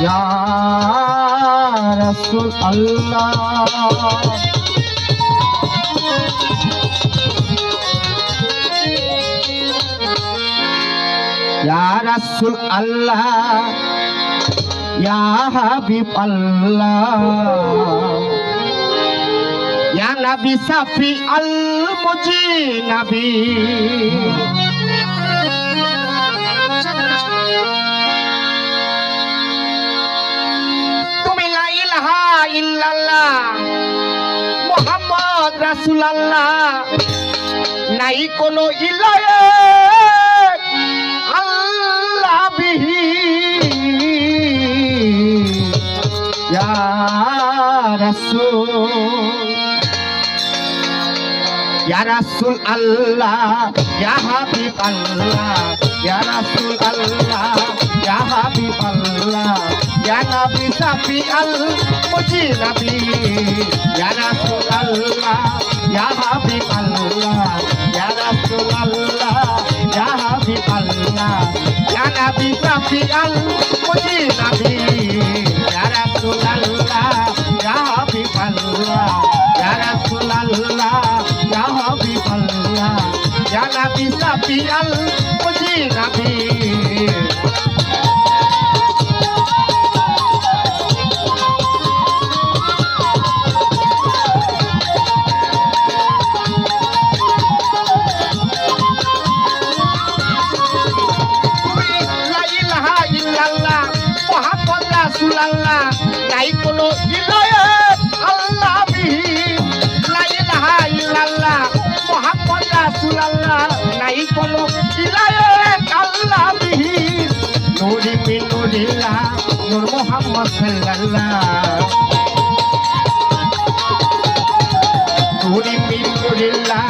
Russell अलसल अल नबी सफ़ी अलबी ইল্লাল্লাহ। মুহাম্মদ রাসূলুল্লাহ। নাই কোনো ইলাহে আল্লাহ বিহি রাসূল। ইয়া হাবিব আল্লাহ ইয়া রাসূল আল্লাহ ইয়া হাবিব আল্লাহ ইয়া নবী সাফি আল মুজি নবী ইয়া রাসূল আল্লাহ ইয়া হাবিব আল্লাহ। ইয়া রাসূল আল্লাহ ইয়া হাবিব আল্লাহ। ইয়া নবী সাফি আল মুজি নবী ইয়া রাসূল আল্লাহ। ইয়া হাবিব আল্লাহ ইয়া রাসূল আল্লাহ। ইয়া হাবিব আল্লাহ কোনো ইলাহ আল্লাহ বিহি লা ইলাহা ইল্লাল্লাহ মুহাম্মদ রাসূলুল্লাহ। নাই কোনো ইলাহ আল্লাহ বিহি নূরি মিন নূরিল্লাহ নূর মুহাম্মদ সাল্লাল্লাহ। নূরি মিন নূরিল্লাহ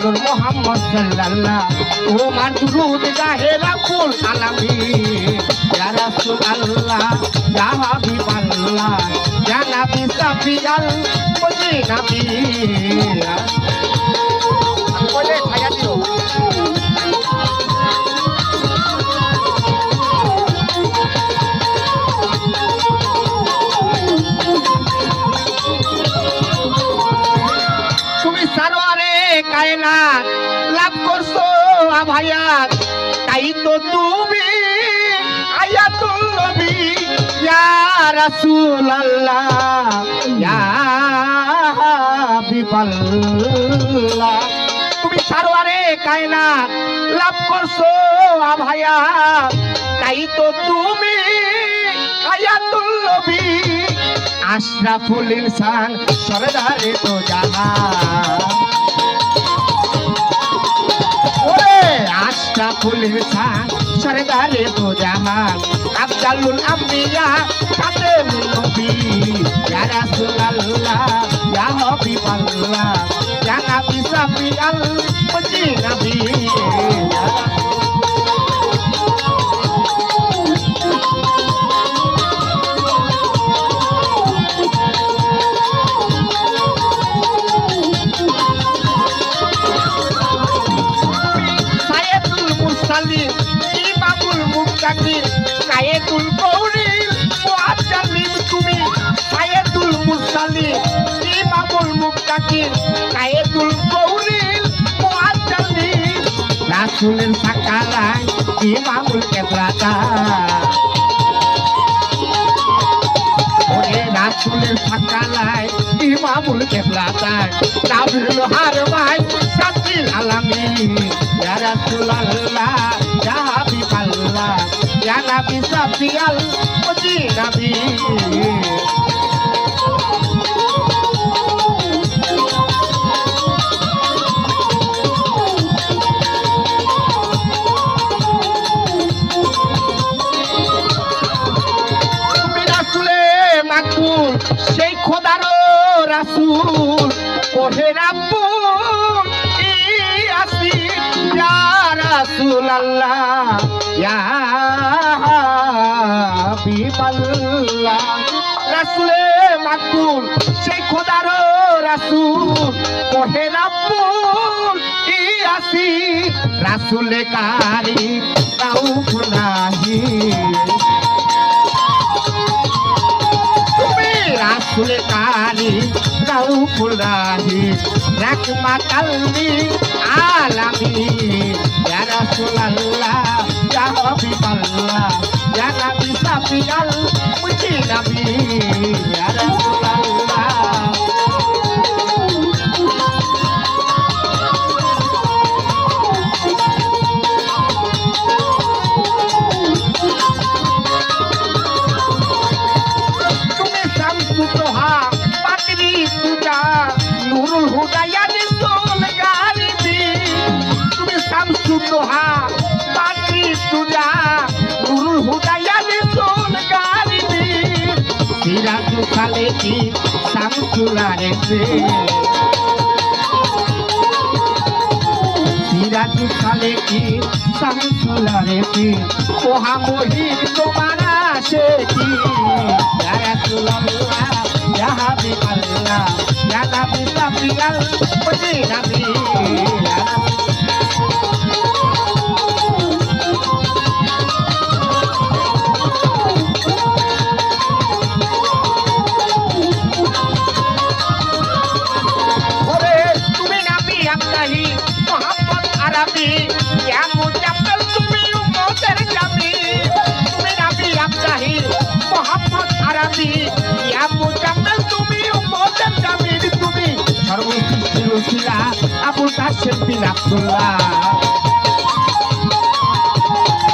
নূর মুহাম্মদ সাল্লাল্লাহ। তোমার দুরুদ গাহে রাখুল আলামিন ইয়া রাসূল আল্লাহ ইয়া হাবিব আল্লাহ ইয়া নবী সাফিয়াল মুজি নবী হাবিবাল্লাহ। তুমি সারোয়ারে কায়নাত লাভ করছ আভায়াত তাই তো তুমি আয়াতুল নবী ইনসান সরদারে তো ওরে আশরাফুল ইনসান সরদারে তো জাহান আফজালুল আম্বিয়া কাদেমুল নবী। ইয়া রাসূলুল্লাহ, ইয়া হাবিবাল্লাহ। ইয়া নবী সাফিয়াল মুজি নবী। মুত্তাকিন কায়েদুল কৌরিল মুআজ্জালিম রাসূলের সাকারায় ইমামুল কেবলাতা ওরে রাসূলের সাকালায় ইমামুল কেবলাতায় নাবিল হারবাই সাতিল আলামিন ইয়া রাসূলুল্লাহ ইয়া হাবিবাল্লাহ ইয়া নবী সাফিয়াল মুজি নবী। ওহে রাব্বুল ইয়াসি ইয়া রাসূলাল্লাহ, ইয়া হাবিবাল্লাহ। রাসূলে মাকবুল, সেই খোদার রাসূল। ওহে রাব্বুল ইয়াসি রাসূলে কারি রাউফ নাহি। রাউফুল রাহি রাহমাতাল্লি আলামি। ইয়া রাসূলুল্লাহ ইয়া হাবিবাল্লাহ ইয়া নবী সাফিয়াল মুজি নবী ইয়া রাসূলুল্লাহ সিরাজু খালেকি শামসুলারে সে সিরাজু খালেকি শামসুলারে সে ওহা মহির তোমার আসে কি? রাসূলুল্লাহ ইয়া হাবিবাল্লাহ ইয়া নবী সাফিয়াল মুজি নবী আব্দুল্লাহ।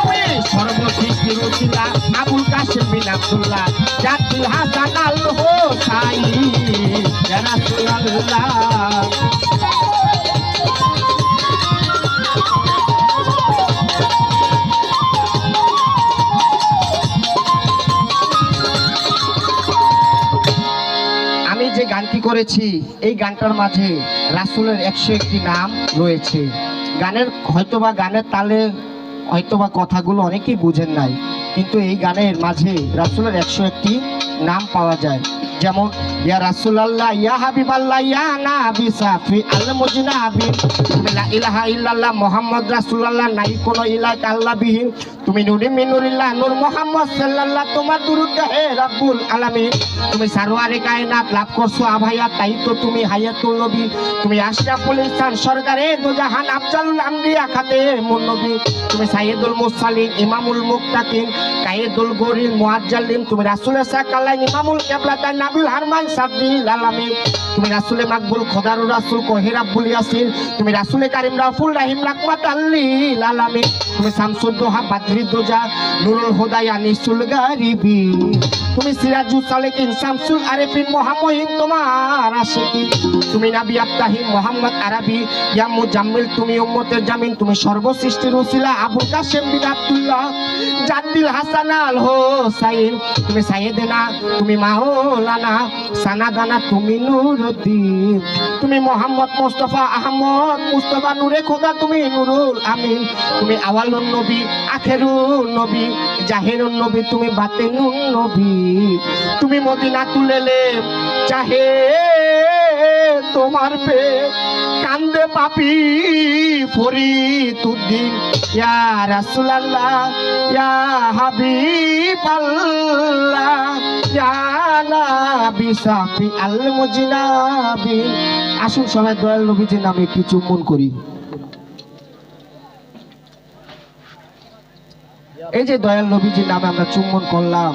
তুমি সর্বসৃষ্টির উসিলা আবুল কাসেম বিন আব্দুল্লাহ। জাতুল হাসান আল গানটি করেছি। এই গানটার মাঝে রাসুলের একশো একটি নাম রয়েছে। গানের হয়তোবা গানের তালে হয়তোবা কথাগুলো অনেকেই বুঝেন নাই, কিন্তু এই গানের মাঝে রাসুলের একশো একটি নাম পাওয়া যায়। যেমন, ইয়া রাসূলুল্লাহ, ইয়া হাবিবাল্লাহ, ইয়া নাবি সাফি আল মুজনাবি লা ইলাহা ইল্লাল্লাহ মুহাম্মদ রাসূলুল্লাহ, নাই কোনো ইলাহ আল্লাহ বিহীন তুমি নুরি মিনুরিল্লাহ নূর মুহাম্মদ সাল্লাল্লাহ, তোমার দুরুদ হে রাব্বুল আলামিন। তুমি সারওয়ারে কায়নাত লাভ করছ আভাইয়া তাই তো তুমি হায়াতুল নবী। তুমি আশরাফুল ইনসান সরদারে দুজাহান আফজালুল আমরিয়া খাতে মুন নবী। তুমি সাইয়্যিদুল মুরসালিন, ইমামুল মুত্তাকিন, কায়েদুল গরিল মুআজ্জালিন। তুমি রাসূলের সাকালাইন, ইমামুল কিবলাতাইন নাবিল হারমান সাদ্দিল আলামিন। তুমি রাসুলে মাকবুল খোদারু রাসুল কোহেরাব আব্বুল আসিল তুমি রাসুলে কারিম রাফুল রাহিম রাকমাত আল্লি আলামিন। তুমি শামসুদ্দোহা বাদরি দোজা, নুরুল হুদা ইয়ানিসুল গারিবি। তুমি সিরাজুল সালেকিন, শামসুল আরেফিন মোহাম্মদিন তোমার আশিকি। তুমি নাবি আত্তাহিন মোহাম্মদ আরবি, ইয়া মুজাম্মিল, তুমি উম্মতের জামিন, তুমি সর্বসৃষ্টির উসিলা, আবুল কাসেম বিন আব্দুল্লাহ, জাদ্দিল হাসান আল হোসাইন। তুমি সাইয়েদেনা, তুমি মাওলানা, সানাদানা, তুমি নুরুদ্দিন। তুমি মোহাম্মদ মোস্তফা আহমদ, মুস্তফা নূরে খোদা, তুমি নুরুল আমিন। তুমি আওয়ালুন নবী, আখেরুন নবী, জাহেরুন নবী, তুমি বাতেনুন নবী। তুমি মদিনা তুলেলে চাহে তোমার পে কান্দে পাপি আল মুজনাবি আসুন সবাই দয়াল নবীজির নামে একটু চুম্বন করি। এই যে দয়াল নবীজির নামে আমরা চুম্বন করলাম।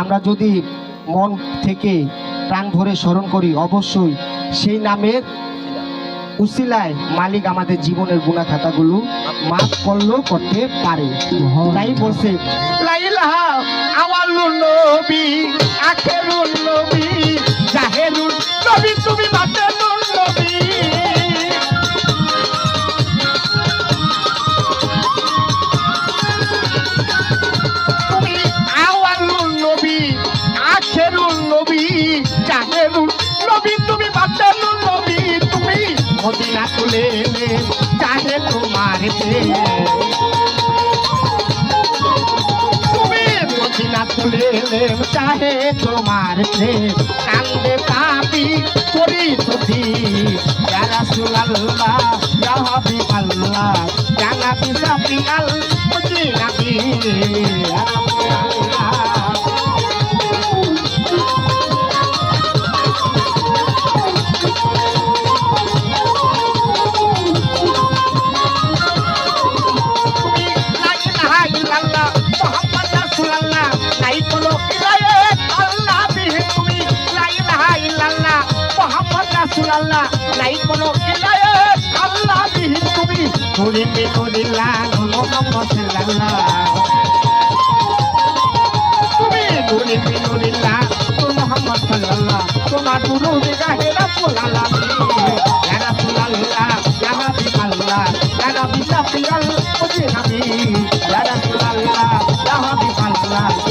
আমরা যদি মন থেকে প্রাণ ভরে স্মরণ করি, অবশ্যই সেই নামের উসিলায় মালিক আমাদের জীবনের গুণা খাতাগুলো মাফ করলেও করতে পারে। তাই বলছে আওয়ালুন নবী তুমি বাতেনুন নবী। জাহেরুন নবী তুমি বাতেনুন নবী তুমি মদিনা তুলে এলে চাহে তোমার তুমি মদিনা তুলে এলেম চাহে তোমার প্রেম কান্দে পাপি করি তুদি ইয়া রাসূলুল্লাহ ইয়া হাবিবাল্লাহ ইয়া নবী সাফিয়াল মদিনা রাসূলুল্লাহ নাই কোনো ইলাহে আল্লাহ বিহি তুমি নুরি বিনুরিল্লাহ মুহাম্মদ সাল্লাল্লাহ তুমি নুরি বিনুরিল্লাহ মুহাম্মদ সাল্লাল্লাহ তোমার নবী ইয়া রাসূলুল্লাহ ইয়া হাবিবাল্লাহ